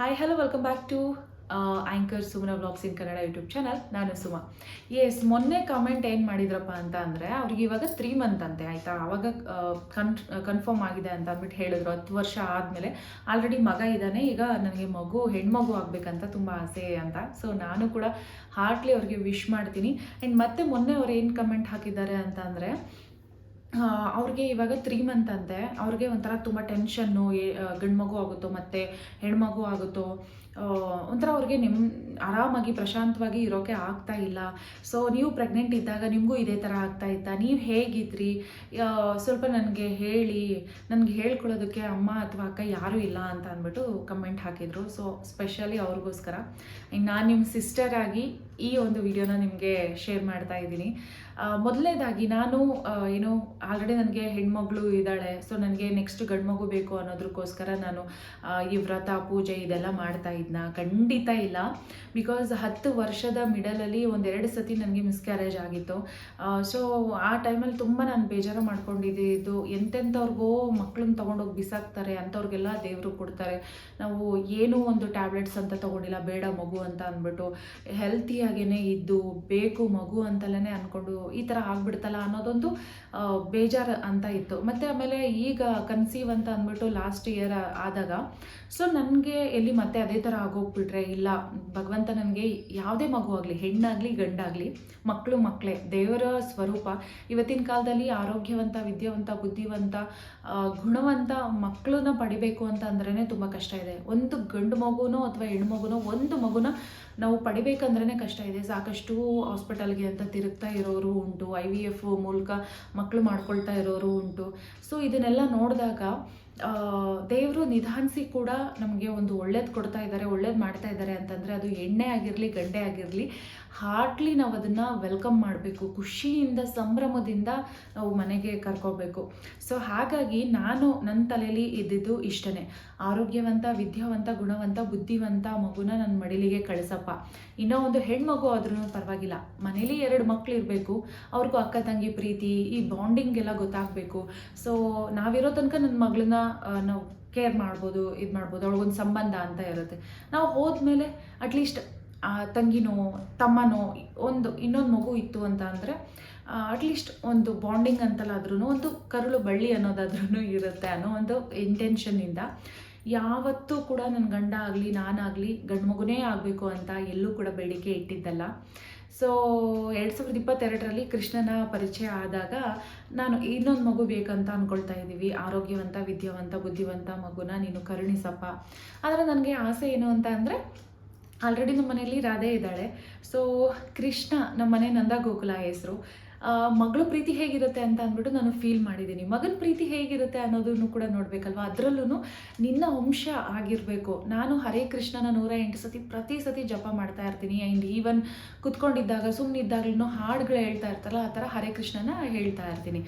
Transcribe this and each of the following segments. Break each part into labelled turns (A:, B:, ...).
A: Hi hello welcome back to anchor Sumana blogs in Kannada YouTube channel ನಾನು Suma. S ಮೊನ್ನೆ comment ಏನು ಮಾಡಿದ್ರಪ್ಪ ಅಂತ ಅಂದರೆ, ಅವ್ರಿಗೆ ಇವಾಗ ತ್ರೀ ಮಂತ್ ಅಂತೆ, ಆಯಿತಾ? ಆವಾಗ ಕನ್ ಕನ್ಫರ್ಮ್ ಆಗಿದೆ ಅಂತ ಅಂದ್ಬಿಟ್ಟು ಹೇಳಿದ್ರು. ಹತ್ತು ವರ್ಷ ಆದಮೇಲೆ ಆಲ್ರೆಡಿ ಮಗ ಇದ್ದಾನೆ, ಈಗ ನನಗೆ ಮಗು, ಹೆಣ್ಮಗು ಆಗಬೇಕಂತ ತುಂಬ ಆಸೆ ಅಂತ. ಸೊ ನಾನು ಕೂಡ ಹಾರ್ಟ್ಲಿ ಅವ್ರಿಗೆ ವಿಶ್ ಮಾಡ್ತೀನಿ. ಆ್ಯಂಡ್ ಮತ್ತೆ ಮೊನ್ನೆ ಅವ್ರು ಏನು ಕಮೆಂಟ್ ಹಾಕಿದ್ದಾರೆ ಅಂತ ಅಂದರೆ ಅವ್ರಿಗೆ ಇವಾಗ ತ್ರೀ ಮಂತ್ ಅಂತೆ. ಅವ್ರಿಗೆ ಒಂಥರ ತುಂಬ ಟೆನ್ಷನ್ನು ಗಂಡು ಮಗು ಆಗುತ್ತೋ ಮತ್ತು ಹೆಣ್ಮಗು ಆಗುತ್ತೋ ಒಂಥರ ಅವ್ರಿಗೆ ನಿಮ್ಮ ಆರಾಮಾಗಿ ಪ್ರಶಾಂತವಾಗಿ ಇರೋಕೆ ಆಗ್ತಾ ಇಲ್ಲ. ಸೊ ನೀವು ಪ್ರೆಗ್ನೆಂಟ್ ಇದ್ದಾಗ ನಿಮಗೂ ಇದೇ ಥರ ಆಗ್ತಾ ಇತ್ತಾ? ನೀವು ಹೇಗಿದ್ರಿ? ಸ್ವಲ್ಪ ನನಗೆ ಹೇಳಿ. ನನಗೆ ಹೇಳ್ಕೊಳ್ಳೋದಕ್ಕೆ ಅಮ್ಮ ಅಥವಾ ಅಕ್ಕ ಯಾರೂ ಇಲ್ಲ ಅಂತ ಅಂದ್ಬಿಟ್ಟು ಕಮೆಂಟ್ ಹಾಕಿದರು. ಸೊ ಸ್ಪೆಷಲಿ ಅವ್ರಿಗೋಸ್ಕರ. ನಾನು ನಿಮ್ಮ ಸಿಸ್ಟರ್ ಆಗಿ ಈ ಒಂದು ವಿಡಿಯೋನ ನಿಮಗೆ ಶೇರ್ ಮಾಡ್ತಾ ಇದ್ದೀನಿ. ಮೊದಲನೇದಾಗಿ ನಾನು ಏನು ಆಲ್ರೆಡಿ ನನಗೆ ಹೆಣ್ಮಗಳು ಇದ್ದಾಳೆ. ಸೊ ನನಗೆ ನೆಕ್ಸ್ಟ್ ಗಂಡು ಮಗು ಬೇಕು ಅನ್ನೋದಕ್ಕೋಸ್ಕರ ನಾನು ಈ ವ್ರತ, ಪೂಜೆ ಇದೆಲ್ಲ ಮಾಡ್ತಾ ಇದ್ನ? ಖಂಡಿತ ಇಲ್ಲ. ಬಿಕಾಸ್ ಹತ್ತು ವರ್ಷದ ಮಿಡಲಲ್ಲಿ ಒಂದೆರಡು ಸತಿ ನನಗೆ ಮಿಸ್ಕ್ಯಾರೇಜ್ ಆಗಿತ್ತು. ಸೊ ಆ ಟೈಮಲ್ಲಿ ತುಂಬ ನಾನು ಬೇಜಾರು ಮಾಡ್ಕೊಂಡಿದ್ದು, ಎಂತೆಂಥವ್ರಿಗೋ ಮಕ್ಕಳನ್ನ ತೊಗೊಂಡೋಗಿ ಬಿಸಾಕ್ತಾರೆ, ಅಂಥವ್ರಿಗೆಲ್ಲ ದೇವರು ಕೊಡ್ತಾರೆ. ನಾವು ಏನೂ ಒಂದು ಟ್ಯಾಬ್ಲೆಟ್ಸ್ ಅಂತ ತೊಗೊಂಡಿಲ್ಲ, ಬೇಡ ಮಗು ಅಂತ ಅಂದ್ಬಿಟ್ಟು. ಹೆಲ್ತಿಯಾಗೇ ಇದ್ದು, ಬೇಕು ಮಗು ಅಂತಲೇ ಅಂದ್ಕೊಂಡು ಈ ಥರ ಆಗ್ಬಿಡ್ತಲ್ಲ ಅನ್ನೋದೊಂದು ಬೇಜಾರು ಅಂತ ಇತ್ತು. ಮತ್ತು ಆಮೇಲೆ ಈಗ ಕನ್ಸೀವ್ ಅಂತ ಅಂದ್ಬಿಟ್ಟು ಲಾಸ್ಟ್ ಇಯರ್ ಆದಾಗ ಸೊ ನನಗೆ ಎಲ್ಲಿ ಮತ್ತೆ ಅದೇ ಥರ ಆಗೋಗ್ಬಿಟ್ರೆ ಇಲ್ಲ, ಭಗವಂತ ನನಗೆ ಯಾವುದೇ ಮಗು ಆಗಲಿ, ಹೆಣ್ಣಾಗಲಿ, ಗಂಡಾಗಲಿ ಮಕ್ಕಳು ಮಕ್ಕಳೇ ದೇವರ ಸ್ವರೂಪ, ಇವತ್ತಿನ ಕಾಲದಲ್ಲಿ ಆರೋಗ್ಯವಂತ, ವಿದ್ಯಾವಂತ, ಬುದ್ಧಿವಂತ ಗುಣವಂತ ಮಕ್ಕಳನ್ನ ಪಡಿಬೇಕು ಅಂತ ಅಂದ್ರೇ ತುಂಬ ಕಷ್ಟ ಇದೆ. ಒಂದು ಗಂಡು ಮಗುನೋ ಅಥವಾ ಹೆಣ್ಣು ಮಗುನೋ ಒಂದು ಮಗುನ ನಾವು ಪಡಿಬೇಕಂದ್ರೇ ಕಷ್ಟ ಇದೆ. ಸಾಕಷ್ಟು ಹಾಸ್ಪಿಟಲ್ಗೆ ಅಂತ ತಿರುಗ್ತಾ ಇರೋರು ಉಂಟು, ಐ ವಿ ಎಫ್ ಮೂಲಕ ಮಕ್ಕಳು ಮಾಡ್ಕೊಳ್ತಾ ಇರೋರು ಉಂಟು. ಸೊ ಇದನ್ನೆಲ್ಲ ನೋಡಿದಾಗ ದೇವರು ನಿಧಾನಿಸಿ ಕೂಡ ನಮಗೆ ಒಂದು ಒಳ್ಳೇದು ಕೊಡ್ತಾ ಇದ್ದಾರೆ ಒಳ್ಳೇದು ಮಾಡ್ತಾ ಇದ್ದಾರೆ ಅಂತಂದರೆ ಅದು ಎಣ್ಣೆ ಆಗಿರಲಿ, ಗಡ್ಡೆ ಆಗಿರಲಿ ಹಾರ್ಟ್ಲಿ ನಾವು ಅದನ್ನು ವೆಲ್ಕಮ್ ಮಾಡಬೇಕು, ಖುಷಿಯಿಂದ, ಸಂಭ್ರಮದಿಂದ ನಾವು ಮನೆಗೆ ಕರ್ಕೋಬೇಕು. ಸೊ ಹಾಗಾಗಿ ನಾನು ನನ್ನ ತಲೆಯಲ್ಲಿ ಇದ್ದಿದ್ದು ಇಷ್ಟನೇ. ಆರೋಗ್ಯವಂತ, ವಿದ್ಯಾವಂತ, ಗುಣವಂತ, ಬುದ್ಧಿವಂತ ಮಗುನ ನನ್ನ ಮಡಿಲಿಗೆ ಕಳಿಸಪ್ಪ. ಇನ್ನೂ ಒಂದು ಹೆಣ್ಮಗು ಆದ್ರೂ ಪರವಾಗಿಲ್ಲ. ಮನೇಲಿ ಎರಡು ಮಕ್ಳು ಇರಬೇಕು. ಅವ್ರಿಗೂ ಅಕ್ಕ, ತಂಗಿ ಪ್ರೀತಿ, ಈ ಬಾಂಡಿಂಗ್ ಎಲ್ಲ ಗೊತ್ತಾಗಬೇಕು. ಸೊ ನಾವಿರೋ ತನಕ ನನ್ನ ಮಗಳನ್ನ ನಾವು ಕೇರ್ ಮಾಡ್ಬೋದು, ಇದು ಮಾಡ್ಬೋದು, ಅವ್ಳಿಗೊಂದು ಸಂಬಂಧ ಅಂತ ಇರುತ್ತೆ. ನಾವು ಹೋದ್ಮೇಲೆ ಅಟ್ಲೀಸ್ಟ್ ತಂಗಿನೋ, ತಮ್ಮನೋ ಒಂದು ಇನ್ನೊಂದು ಮಗು ಇತ್ತು ಅಂತ ಅಂದರೆ ಅಟ್ಲೀಸ್ಟ್ ಒಂದು ಬಾಂಡಿಂಗ್ ಅಂತಲಾದ್ರೂ ಒಂದು ಕರುಳು ಬಳ್ಳಿ ಅನ್ನೋದಾದ್ರೂ ಇರುತ್ತೆ ಅನ್ನೋ ಒಂದು ಇಂಟೆನ್ಷನ್ನಿಂದ ಯಾವತ್ತೂ ಕೂಡ ನನ್ನ ಗಂಡ ಆಗಲಿ, ನಾನಾಗಲಿ, ಗಂಡು ಮಗುನೇ ಆಗಬೇಕು ಅಂತ ಎಲ್ಲೂ ಕೂಡ ಬೇಡಿಕೆ ಇಟ್ಟಿದ್ದಲ್ಲ. ಸೊ ಎರಡು ಸಾವಿರದ ಇಪ್ಪತ್ತೆರಡರಲ್ಲಿ ಕೃಷ್ಣನ ಪರಿಚಯ ಆದಾಗ ನಾನು ಇನ್ನೊಂದು ಮಗು ಬೇಕಂತ ಅಂದ್ಕೊಳ್ತಾ ಇದ್ದೀವಿ. ಆರೋಗ್ಯವಂತ, ವಿದ್ಯಾವಂತ, ಬುದ್ಧಿವಂತ ಮಗುನ ನೀನು ಕರುಣಿಸಪ್ಪ. ಆದರೆ ನನಗೆ ಆಸೆ ಏನು ಅಂತ ಅಂದರೆ ಆಲ್ರೆಡಿ ನಮ್ಮ ಮನೆಯಲ್ಲಿ ರಾಧೆ ಇದ್ದಾಳೆ. ಸೊ ಕೃಷ್ಣ ನಮ್ಮ ಮನೆ ನಂದ ಗೋಕುಲ ಹೆಸರು. ಮಗಳ ಪ್ರೀತಿ ಹೇಗಿರುತ್ತೆ ಅಂತ ಅಂದ್ಬಿಟ್ಟು ನಾನು ಫೀಲ್ ಮಾಡಿದ್ದೀನಿ. ಮಗನ ಪ್ರೀತಿ ಹೇಗಿರುತ್ತೆ ಅನ್ನೋದನ್ನು ಕೂಡ ನೋಡಬೇಕಲ್ವ? ಅದರಲ್ಲೂ ನಿನ್ನ ವಂಶ ಆಗಿರಬೇಕು. ನಾನು ಹರೇ ಕೃಷ್ಣನ ನೂರ ಎಂಟು ಸತಿ ಪ್ರತಿ ಸತಿ ಜಪ ಮಾಡ್ತಾ ಇರ್ತೀನಿ. ಆ್ಯಂಡ್ ಈವನ್ ಕುತ್ಕೊಂಡಿದ್ದಾಗ ಸುಮ್ಮನಿದ್ದಾಗಲೂ ಹಾಡುಗಳು ಹೇಳ್ತಾ ಇರ್ತಾರಲ್ಲ, ಆ ಥರ ಹರೇ ಕೃಷ್ಣನ ಹೇಳ್ತಾ ಇರ್ತೀನಿ.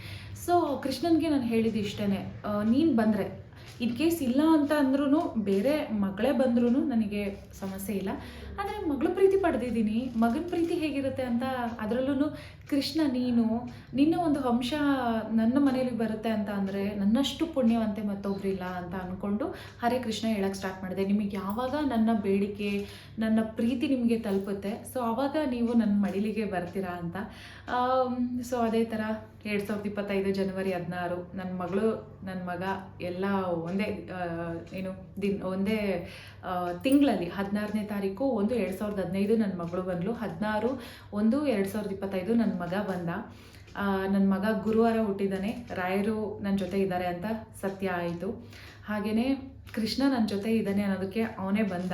A: ಸೊ ಕೃಷ್ಣನಿಗೆ ನಾನು ಹೇಳಿದ್ದು ಇಷ್ಟೇ ನೀನು ಬಂದರೆ. ಇನ್ ಕೇಸ್ ಇಲ್ಲ ಅಂತ ಅಂದ್ರೂ ಬೇರೆ ಮಗಳೇ ಬಂದ್ರೂ ನನಗೆ ಸಮಸ್ಯೆ ಇಲ್ಲ. ಆದರೆ ಮಗಳ ಪ್ರೀತಿ ಪಡೆದಿದ್ದೀನಿ. ಮಗನ ಪ್ರೀತಿ ಹೇಗಿರುತ್ತೆ ಅಂತ ಅದರಲ್ಲೂ ಕೃಷ್ಣ, ನೀನು, ನಿನ್ನ ಒಂದು ಅಂಶ ನನ್ನ ಮನೇಲಿ ಬರುತ್ತೆ ಅಂತ ಅಂದರೆ ನನ್ನಷ್ಟು ಪುಣ್ಯವಂತೆ ಮತ್ತೊಬ್ಬರಿಲ್ಲ ಅಂತ ಅಂದ್ಕೊಂಡು ಹರೇ ಕೃಷ್ಣ ಹೇಳಕ್ಕೆ ಸ್ಟಾರ್ಟ್ ಮಾಡಿದೆ. ನಿಮಗೆ ಯಾವಾಗ ನನ್ನ ಬೇಡಿಕೆ, ನನ್ನ ಪ್ರೀತಿ ನಿಮಗೆ ತಲುಪುತ್ತೆ ಸೊ ಆವಾಗ ನೀವು ನನ್ನ ಮಡಿಲಿಗೆ ಬರ್ತೀರಾ ಅಂತ. ಸೊ ಅದೇ ಥರ ಎರಡು ಸಾವಿರದ ಇಪ್ಪತ್ತೈದು ಜನವರಿ ಹದಿನಾರು ನನ್ನ ಮಗಳು ನನ್ನ ಮಗ ಎಲ್ಲ ಒಂದೇ ಏನು ದಿನ, ಒಂದೇ ತಿಂಗಳಲ್ಲಿ ಹದಿನಾರನೇ ತಾರೀಕು ಒಂದು ಎರಡು ಸಾವಿರದ ಹದಿನೈದು ನನ್ನ ಮಗಳು ಬಂದಳು ಹದಿನಾರು ಒಂದು ಎರಡು ಸಾವಿರದ ಇಪ್ಪತ್ತೈದು ನನ್ನ ಮಗ ಬಂದ. ನನ್ನ ಮಗ ಗುರುವಾರ ಹುಟ್ಟಿದ್ದಾನೆ ರಾಯರು ನನ್ನ ಜೊತೆ ಇದ್ದಾರೆ ಅಂತ ಸತ್ಯ ಆಯಿತು. ಹಾಗೆಯೇ ಕೃಷ್ಣ ನನ್ನ ಜೊತೆ ಇದ್ದಾನೆ ಅನ್ನೋದಕ್ಕೆ ಅವನೇ ಬಂದ.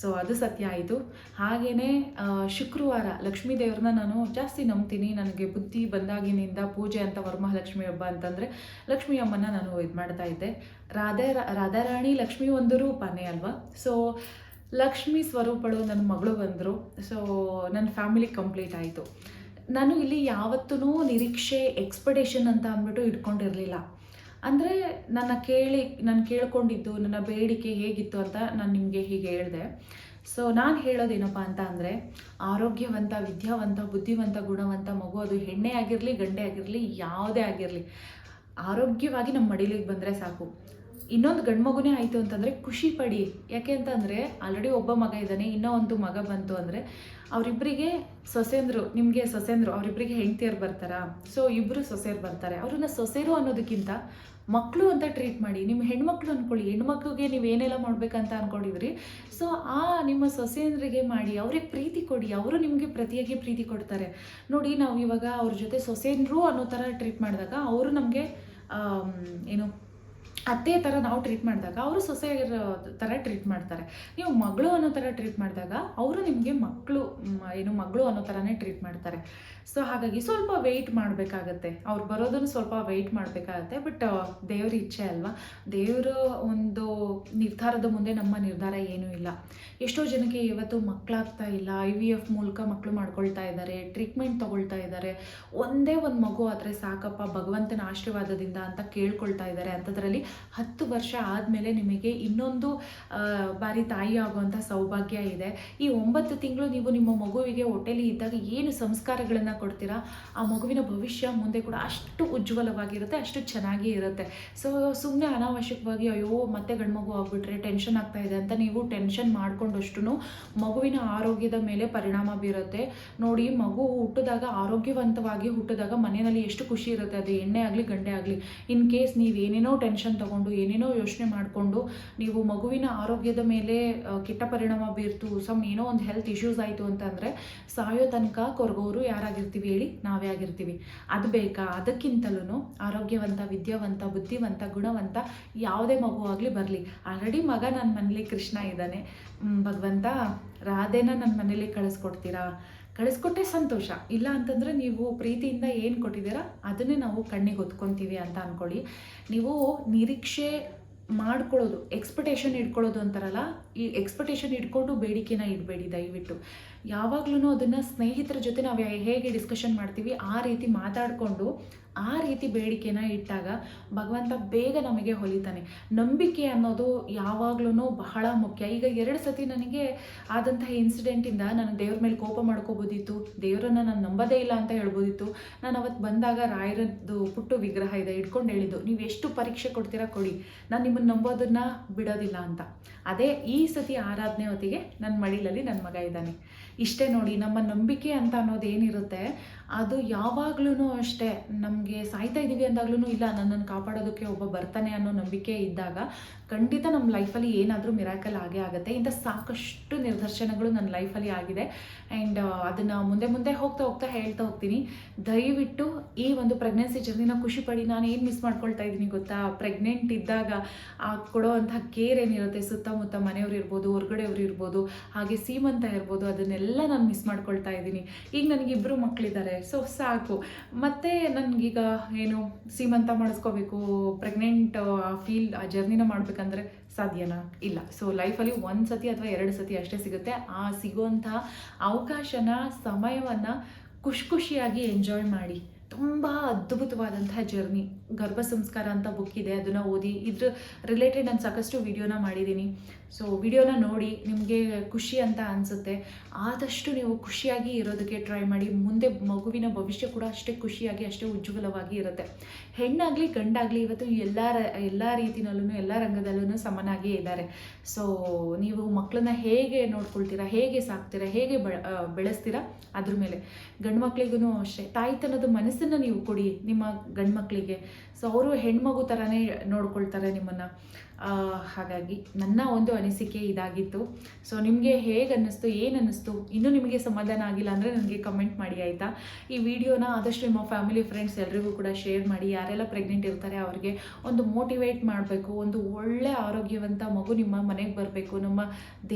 A: ಸೊ ಅದು ಸತ್ಯ ಆಯಿತು. ಹಾಗೆಯೇ ಶುಕ್ರವಾರ ಲಕ್ಷ್ಮೀ ದೇವ್ರನ್ನ ನಾನು ಜಾಸ್ತಿ ನಂಬ್ತೀನಿ. ನನಗೆ ಬುದ್ಧಿ ಬಂದಾಗಿನಿಂದ ಪೂಜೆ ಅಂತ ವರಮಹಾಲಕ್ಷ್ಮಿ ಹಬ್ಬ ಅಂತಂದರೆ ಲಕ್ಷ್ಮೀ ಅಮ್ಮನ ನಾನು ಇದು ಮಾಡ್ತಾ ಇದ್ದೆ. ರಾಧೆ ರಾಧಾರಾಣಿ ಲಕ್ಷ್ಮಿ ಒಂದು ರೂಪನೇ ಅಲ್ವಾ? ಸೊ ಲಕ್ಷ್ಮಿ ಸ್ವರೂಪಳು ನನ್ನ ಮಗಳು ಬಂದರು. ಸೊ ನನ್ನ ಫ್ಯಾಮಿಲಿ ಕಂಪ್ಲೀಟ್ ಆಯಿತು. ನಾನು ಇಲ್ಲಿ ಯಾವತ್ತೂ ನಿರೀಕ್ಷೆ ಎಕ್ಸ್ಪೆಕ್ಟೇಷನ್ ಅಂತ ಅಂದ್ಬಿಟ್ಟು ಇಟ್ಕೊಂಡಿರಲಿಲ್ಲ. ಅಂದರೆ ನನ್ನ ಕೇಳಿ, ನಾನು ಕೇಳ್ಕೊಂಡಿದ್ದು, ನನ್ನ ಬೇಡಿಕೆ ಹೇಗಿತ್ತು ಅಂತ ನಾನು ನಿಮಗೆ ಹೀಗೆ ಹೇಳಿದೆ. ಸೊ ನಾನು ಹೇಳೋದೇನಪ್ಪ ಅಂತ ಅಂದರೆ, ಆರೋಗ್ಯವಂತ, ವಿದ್ಯಾವಂತ, ಬುದ್ಧಿವಂತ, ಗುಣವಂತ ಮಗು ಅದು ಹೆಣ್ಣೆ ಆಗಿರಲಿ, ಗಂಡೆ ಆಗಿರಲಿ, ಯಾವುದೇ ಆಗಿರಲಿ, ಆರೋಗ್ಯವಾಗಿ ನಮ್ಮ ಮಡಿಲಿಗೆ ಬಂದರೆ ಸಾಕು. ಇನ್ನೊಂದು ಗಂಡು ಮಗುನೇ ಆಯಿತು ಅಂತಂದರೆ ಖುಷಿ ಪಡಿ. ಯಾಕೆ ಅಂತಂದರೆ ಆಲ್ರೆಡಿ ಒಬ್ಬ ಮಗ ಇದ್ದಾನೆ, ಇನ್ನೂ ಒಂದು ಮಗ ಬಂತು ಅಂದರೆ ಅವರಿಬ್ಬರಿಗೆ ಸೊಸೆಂದ್ರು, ನಿಮಗೆ ಸೊಸೆಂದ್ರು ಅವರಿಬ್ಬರಿಗೆ ಹೆಂಡ್ತಿಯರು ಬರ್ತಾರಾ? ಸೊ ಇಬ್ಬರು ಸೊಸೆಯರು ಬರ್ತಾರೆ. ಅವ್ರನ್ನ ಸೊಸೆರು ಅನ್ನೋದಕ್ಕಿಂತ ಮಕ್ಕಳು ಅಂತ ಟ್ರೀಟ್ ಮಾಡಿ ನಿಮ್ಮ ಹೆಣ್ಮಕ್ಳು ಅಂದ್ಕೊಳ್ಳಿ ಹೆಣ್ಮಕ್ಳಿಗೆ ನೀವು ಏನೆಲ್ಲ ಮಾಡಬೇಕಂತ ಅಂದ್ಕೊಂಡಿದ್ರಿ ಸೊ ಆ ನಿಮ್ಮ ಸೊಸೆಯಂದ್ರಿಗೆ ಮಾಡಿ, ಅವ್ರಿಗೆ ಪ್ರೀತಿ ಕೊಡಿ. ಅವರು ನಿಮಗೆ ಪ್ರತಿಯಾಗಿ ಪ್ರೀತಿ ಕೊಡ್ತಾರೆ. ನೋಡಿ, ನಾವು ಇವಾಗ ಅವ್ರ ಜೊತೆ ಸೊಸೆಂದ್ರು ಅನ್ನೋ ಥರ ಟ್ರೀಟ್ ಮಾಡಿದಾಗ, ಅವರು ನಮಗೆ ಏನು ಅತ್ತೆ ಥರ ನಾವು ಟ್ರೀಟ್ ಮಾಡಿದಾಗ, ಅವರು ಸೊಸೆಯರ ಥರ ಟ್ರೀಟ್ ಮಾಡ್ತಾರೆ. ನೀವು ಮಗಳು ಅನ್ನೋ ಥರ ಟ್ರೀಟ್ ಮಾಡಿದಾಗ, ಅವರು ನಿಮಗೆ ಮಕ್ಕಳು ಏನು ಮಗಳು ಅನ್ನೋ ಥರನೇ ಟ್ರೀಟ್ ಮಾಡ್ತಾರೆ. ಸೊ ಹಾಗಾಗಿ ಸ್ವಲ್ಪ ವೆಯ್ಟ್ ಮಾಡಬೇಕಾಗತ್ತೆ. ಅವ್ರು ಬರೋದನ್ನು ಸ್ವಲ್ಪ ವೆಯ್ಟ್ ಮಾಡಬೇಕಾಗತ್ತೆ. ಬಟ್ ದೇವ್ರ ಇಚ್ಛೆ ಅಲ್ವಾ? ದೇವರ ಒಂದು ನಿರ್ಧಾರದ ಮುಂದೆ ನಮ್ಮ ನಿರ್ಧಾರ ಏನೂ ಇಲ್ಲ. ಎಷ್ಟೋ ಜನಕ್ಕೆ ಇವತ್ತು ಮಕ್ಕಳಾಗ್ತಾ ಇಲ್ಲ. ಐ ವಿ ಎಫ್ ಮೂಲಕ ಮಕ್ಕಳು ಮಾಡ್ಕೊಳ್ತಾ ಇದ್ದಾರೆ. ಟ್ರೀಟ್ಮೆಂಟ್ ತೊಗೊಳ್ತಾ ಇದ್ದಾರೆ. ಒಂದೇ ಒಂದು ಮಗು ಆದರೆ ಸಾಕಪ್ಪ, ಭಗವಂತನ ಆಶೀರ್ವಾದದಿಂದ ಅಂತ ಕೇಳ್ಕೊಳ್ತಾ ಇದ್ದಾರೆ. ಅಂಥದ್ರಲ್ಲಿ ಹತ್ತು ವರ್ಷ ಆದಮೇಲೆ ನಿಮಗೆ ಇನ್ನೊಂದು ಬಾರಿ ತಾಯಿ ಆಗುವಂಥ ಸೌಭಾಗ್ಯ ಇದೆ. ಈ ಒಂಬತ್ತು ತಿಂಗಳು ನೀವು ನಿಮ್ಮ ಮಗುವಿಗೆ ಹೊಟ್ಟೆಲಿ ಇದ್ದಾಗ ಏನು ಸಂಸ್ಕಾರಗಳನ್ನು ಕೊಡ್ತೀರಾ? ಆ ಮಗುವಿನ ಭವಿಷ್ಯ ಮುಂದೆ ಕೂಡ ಅಷ್ಟು ಉಜ್ವಲವಾಗಿರುತ್ತೆ, ಅಷ್ಟು ಚೆನ್ನಾಗಿ ಇರುತ್ತೆ. ಸೊ ಸುಮ್ಮನೆ ಅನಾವಶ್ಯಕವಾಗಿ ಅಯ್ಯೋ, ಮತ್ತೆ ಗಂಡು ಮಗು ಆಗ್ಬಿಟ್ರೆ ಟೆನ್ಷನ್ ಆಗ್ತಾ ಇದೆ ಅಂತ ನೀವು ಟೆನ್ಷನ್ ಮಾಡಿಕೊಂಡಷ್ಟು ಮಗುವಿನ ಆರೋಗ್ಯದ ಮೇಲೆ ಪರಿಣಾಮ ಬೀರುತ್ತೆ. ನೋಡಿ, ಮಗು ಹುಟ್ಟಿದಾಗ, ಆರೋಗ್ಯವಂತವಾಗಿ ಹುಟ್ಟಿದಾಗ ಮನೆಯಲ್ಲಿ ಎಷ್ಟು ಖುಷಿ ಇರುತ್ತೆ. ಅದು ಎಣ್ಣೆ ಆಗಲಿ ಗಂಡೆ ಆಗಲಿ. ಇನ್ ಕೇಸ್ ನೀವು ಏನೇನೋ ಟೆನ್ಷನ್ ತಗೊಂಡು, ಏನೇನೋ ಯೋಚನೆ ಮಾಡಿಕೊಂಡು ನೀವು ಮಗುವಿನ ಆರೋಗ್ಯದ ಮೇಲೆ ಕೆಟ್ಟ ಪರಿಣಾಮ ಬೀರ್ತು ಸಮ್ ಏನೋ ಒಂದು ಹೆಲ್ತ್ ಇಶ್ಯೂಸ್ ಆಯಿತು ಅಂತಂದರೆ, ಸಾಯೋ ತನಕ ಕೊರಗೋರು ಯಾರಾಗಿರ್ತೀವಿ ಹೇಳಿ ನಾವೇ ಆಗಿರ್ತೀವಿ. ಅದು ಬೇಕಾ? ಅದಕ್ಕಿಂತಲೂ ಆರೋಗ್ಯವಂತ, ವಿದ್ಯಾವಂತ, ಬುದ್ಧಿವಂತ, ಗುಣವಂತ ಯಾವುದೇ ಮಗು ಆಗಲಿ ಬರಲಿ. ಆಲ್ರೆಡಿ ಮಗ ನನ್ನ ಮನೇಲಿ ಕೃಷ್ಣ ಇದ್ದಾನೆ. ಭಗವಂತ ರಾಧೆನ ನನ್ನ ಮನೇಲಿ ಕಳಿಸ್ಕೊಡ್ತೀರಾ? ಕಳಿಸ್ಕೊಟ್ಟೆ ಸಂತೋಷ. ಇಲ್ಲ ಅಂತಂದರೆ ನೀವು ಪ್ರೀತಿಯಿಂದ ಏನು ಕೊಟ್ಟಿದ್ದೀರಾ? ಅದನ್ನೇ ನಾವು ಕಣ್ಣಿಗೆ ಹೊತ್ಕೊತೀವಿ ಅಂತ ಅಂದ್ಕೊಳ್ಳಿ ನೀವು ನಿರೀಕ್ಷೆ ಮಾಡ್ಕೊಳ್ಳೋದು ಎಕ್ಸ್ಪೆಕ್ಟೇಷನ್ ಇಟ್ಕೊಳ್ಳೋದು ಅಂತಾರಲ್ಲ, ಈ ಎಕ್ಸ್ಪೆಕ್ಟೇಷನ್ ಇಟ್ಕೊಂಡು ಬೇಡಿಕೆನ ಇಡಬೇಡಿ ದಯವಿಟ್ಟು. ಯಾವಾಗ್ಲೂ ಅದನ್ನು ಸ್ನೇಹಿತರ ಜೊತೆ ನಾವು ಹೇಗೆ ಡಿಸ್ಕಷನ್ ಮಾಡ್ತೀವಿ, ಆ ರೀತಿ ಮಾತಾಡಿಕೊಂಡು, ಆ ರೀತಿ ಬೇಡಿಕೆನ ಇಟ್ಟಾಗ ಭಗವಂತ ಬೇಗ ನಮಗೆ ಹೊಲಿತಾನೆ. ನಂಬಿಕೆ ಅನ್ನೋದು ಯಾವಾಗ್ಲೂ ಬಹಳ ಮುಖ್ಯ. ಈಗ ಎರಡು ಸತಿ ನನಗೆ ಆದಂತಹ ಇನ್ಸಿಡೆಂಟಿಂದ ನಾನು ದೇವ್ರ ಮೇಲೆ ಕೋಪ ಮಾಡ್ಕೋಬೋದಿತ್ತು, ದೇವರನ್ನ ನಾನು ನಂಬೋದೇ ಇಲ್ಲ ಅಂತ ಹೇಳ್ಬೋದಿತ್ತು. ನಾನು ಅವತ್ತು ಬಂದಾಗ ರಾಯರದ್ದು ಪುಟ್ಟು ವಿಗ್ರಹ ಇದೆ ಇಟ್ಕೊಂಡು ಹೇಳಿದ್ದು, ನೀವು ಎಷ್ಟು ಪರೀಕ್ಷೆ ಕೊಡ್ತೀರಾ ಕೊಡಿ, ನಾನು ನಿಮ್ಮನ್ನು ನಂಬೋದನ್ನ ಬಿಡೋದಿಲ್ಲ ಅಂತ. ಅದೇ ಈ ಸತಿ ಆರಾಧನೆ ಹೊತ್ತಿಗೆ ನನ್ನ ಮಡಿಲಲ್ಲಿ ನನ್ನ ಮಗ ಇದ್ದಾನೆ. ಇಷ್ಟೇ ನೋಡಿ, ನಮ್ಮ ನಂಬಿಕೆ ಅಂತ ಅನ್ನೋದು ಏನಿರುತ್ತೆ, ಅದು ಯಾವಾಗ್ಲೂ ಅಷ್ಟೇ. ನಮಗೆ ಸಾಯ್ತಾ ಇದ್ದೀವಿ ಅಂದಾಗ್ಲೂ ಇಲ್ಲ, ನನ್ನನ್ನು ಕಾಪಾಡೋದಕ್ಕೆ ಒಬ್ಬ ಬರ್ತಾನೆ ಅನ್ನೋ ನಂಬಿಕೆ ಇದ್ದಾಗ ಖಂಡಿತ ನಮ್ಮ ಲೈಫಲ್ಲಿ ಏನಾದರೂ ಮಿರಾಕಲ್ ಆಗೇ ಆಗುತ್ತೆ. ಇಂಥ ಸಾಕಷ್ಟು ನಿದರ್ಶನಗಳು ನನ್ನ ಲೈಫಲ್ಲಿ ಆಗಿದೆ. ಆ್ಯಂಡ್ ಅದನ್ನು ಮುಂದೆ ಮುಂದೆ ಹೋಗ್ತಾ ಹೋಗ್ತಾ ಹೇಳ್ತಾ ಹೋಗ್ತೀನಿ. ದಯವಿಟ್ಟು ಈ ಒಂದು ಪ್ರೆಗ್ನೆನ್ಸಿ ಜರ್ನಿನ ಖುಷಿ ಪಡಿ, ನಾನು ಏನು ಮಿಸ್ ಮಾಡ್ಕೊಳ್ತಾ ಇದ್ದೀನಿ ಗೊತ್ತಾ? ಪ್ರೆಗ್ನೆಂಟ್ ಇದ್ದಾಗ ಆ ಕೊಡೋವಂಥ ಕೇರ್ ಏನಿರುತ್ತೆ, ಸುತ್ತಮುತ್ತ ಮನೆಯವ್ರು ಇರ್ಬೋದು, ಹೊರ್ಗಡೆಯವ್ರು ಇರ್ಬೋದು, ಹಾಗೆ ಸೀಮಂತ ಇರ್ಬೋದು, ಅದನ್ನೆಲ್ಲ ನಾನು ಮಿಸ್ ಮಾಡ್ಕೊಳ್ತಾ ಇದ್ದೀನಿ. ಈಗ ನನಗೆ ಇಬ್ಬರು ಮಕ್ಕಳಿದ್ದಾರೆ ಸೊ ಸಾಕು. ಮತ್ತೆ ನನಗೀಗ ಏನು ಸೀಮಂತ ಮಾಡಿಸ್ಕೋಬೇಕು ಪ್ರೆಗ್ನೆಂಟ್ ಫೀಲ್ ಆ ಜರ್ನಿನ ಮಾಡಬೇಕಂದ್ರೆ ಸಾಧ್ಯನಾ? ಇಲ್ಲ. ಸೊ ಲೈಫಲ್ಲಿ ಒಂದು ಸತಿ ಅಥವಾ ಎರಡು ಸತಿ ಅಷ್ಟೇ ಸಿಗುತ್ತೆ. ಆ ಸಿಗುವಂಥ ಅವಕಾಶನ, ಸಮಯವನ್ನು ಖುಷಿ ಖುಷಿಯಾಗಿ ಎಂಜಾಯ್ ಮಾಡಿ. ತುಂಬ ಅದ್ಭುತವಾದಂಥ ಜರ್ನಿ ಗರ್ಭ ಸಂಸ್ಕಾರ ಅಂತ ಬುಕ್ ಇದೆ, ಅದನ್ನು ಓದಿ. ಇದ್ರ ರಿಲೇಟೆಡ್ ನಾನು ಸಾಕಷ್ಟು ವಿಡಿಯೋನ ಮಾಡಿದ್ದೀನಿ ಸೊ ವಿಡಿಯೋನ ನೋಡಿ ನಿಮಗೆ ಖುಷಿ ಅಂತ ಅನಿಸುತ್ತೆ. ಆದಷ್ಟು ನೀವು ಖುಷಿಯಾಗಿ ಇರೋದಕ್ಕೆ ಟ್ರೈ ಮಾಡಿ. ಮುಂದೆ ಮಗುವಿನ ಭವಿಷ್ಯ ಕೂಡ ಅಷ್ಟೇ ಖುಷಿಯಾಗಿ, ಅಷ್ಟೇ ಉಜ್ವಲವಾಗಿ ಇರುತ್ತೆ. ಹೆಣ್ಣಾಗಲಿ, ಗಂಡಾಗಲಿ ಇವತ್ತು ಎಲ್ಲ ಎಲ್ಲ ರೀತಿಯಲ್ಲೂ ಎಲ್ಲ ರಂಗದಲ್ಲೂ ಸಮನಾಗಿ ಇದ್ದಾರೆ. ಸೊ ನೀವು ಮಕ್ಕಳನ್ನ ಹೇಗೆ ನೋಡ್ಕೊಳ್ತೀರಾ? ಹೇಗೆ ಸಾಕ್ತೀರಾ? ಹೇಗೆ ಬೆಳೆಸ್ತೀರಾ? ಅದ್ರ ಮೇಲೆ. ಗಂಡು ಮಕ್ಕಳಿಗೂ ಅಷ್ಟೇ. ತಾಯಿತನದ ಮನಸ್ಸನ್ನು ನೀವು ಕೊಡಿ ನಿಮ್ಮ ಗಂಡು ಮಕ್ಕಳಿಗೆ ಸೊ ಅವರು ಹೆಣ್ಮಗು ಥರನೇ ನೋಡ್ಕೊಳ್ತಾರೆ ನಿಮ್ಮನ್ನು. ಹಾಗಾಗಿ ನನ್ನ ಒಂದು ಅನಿಸಿಕೆ ಇದಾಗಿತ್ತು. ಸೊ ನಿಮಗೆ ಹೇಗೆ ಅನ್ನಿಸ್ತು ಏನು ಅನ್ನಿಸ್ತು ಇನ್ನೂ ನಿಮಗೆ ಸಮಾಧಾನ ಆಗಿಲ್ಲ ಅಂದರೆ ನನಗೆ ಕಮೆಂಟ್ ಮಾಡಿ, ಆಯಿತಾ? ಈ ವಿಡಿಯೋನ ಆದಷ್ಟು ನಿಮ್ಮ ಫ್ಯಾಮಿಲಿ ಫ್ರೆಂಡ್ಸ್ ಎಲ್ರಿಗೂ ಕೂಡ ಶೇರ್ ಮಾಡಿ, ಯಾರೆಲ್ಲ ಪ್ರೆಗ್ನೆಂಟ್ ಇರ್ತಾರೆ ಅವ್ರಿಗೆ ಒಂದು ಮೋಟಿವೇಟ್ ಮಾಡಬೇಕು, ಒಂದು ಒಳ್ಳೆ ಆರೋಗ್ಯವಂತ ಮಗು ನಿಮ್ಮ ಮನೆಗೆ ಬರಬೇಕು, ನಮ್ಮ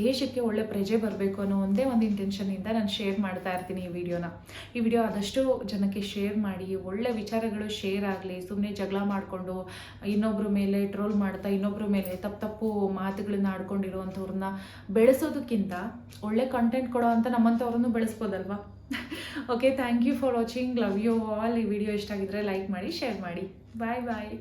A: ದೇಶಕ್ಕೆ ಒಳ್ಳೆ ಪ್ರಜೆ ಬರಬೇಕು ಅನ್ನೋ ಒಂದೇ ಒಂದು ಇಂಟೆನ್ಷನಿಂದ ನಾನು ಶೇರ್ ಮಾಡ್ತಾ ಇರ್ತೀನಿ ಈ ವಿಡಿಯೋನ. ಈ ವಿಡಿಯೋ ಆದಷ್ಟು ಜನಕ್ಕೆ ಶೇರ್ ಮಾಡಿ, ಒಳ್ಳೆ ವಿಚಾರಗಳು ಶೇರ್ ಆಗಲಿ ಸುಮ್ಮನೆ ಜಗಳ ಮಾಡಿಕೊಂಡು ಇನ್ನೊಬ್ಬರ ಮೇಲೆ ಟ್ರೋಲ್ ಮಾಡ್ತಾ ಇನ್ನೊಬ್ಬರ ಮೇಲೆ ತಪ್ಪು ತಪ್ಪು ಮಾತುಗಳನ್ನ ಆಡ್ಕೊಂಡಿರುವಂಥವ್ರನ್ನ ಬೆಳೆಸೋದಕ್ಕಿಂತ ಒಳ್ಳೆ ಕಂಟೆಂಟ್ ಕೊಡೋ ಅಂತ ನಮ್ಮಂಥವ್ರನ್ನು ಬೆಳೆಸ್ಬೋದಲ್ವಾ? Okay thank you for watching love you all ಈ ವಿಡಿಯೋ ಇಷ್ಟ ಆಗಿದ್ರೆ ಲೈಕ್ ಮಾಡಿ ಶೇರ್ ಮಾಡಿ. ಬಾಯ್ ಬಾಯ್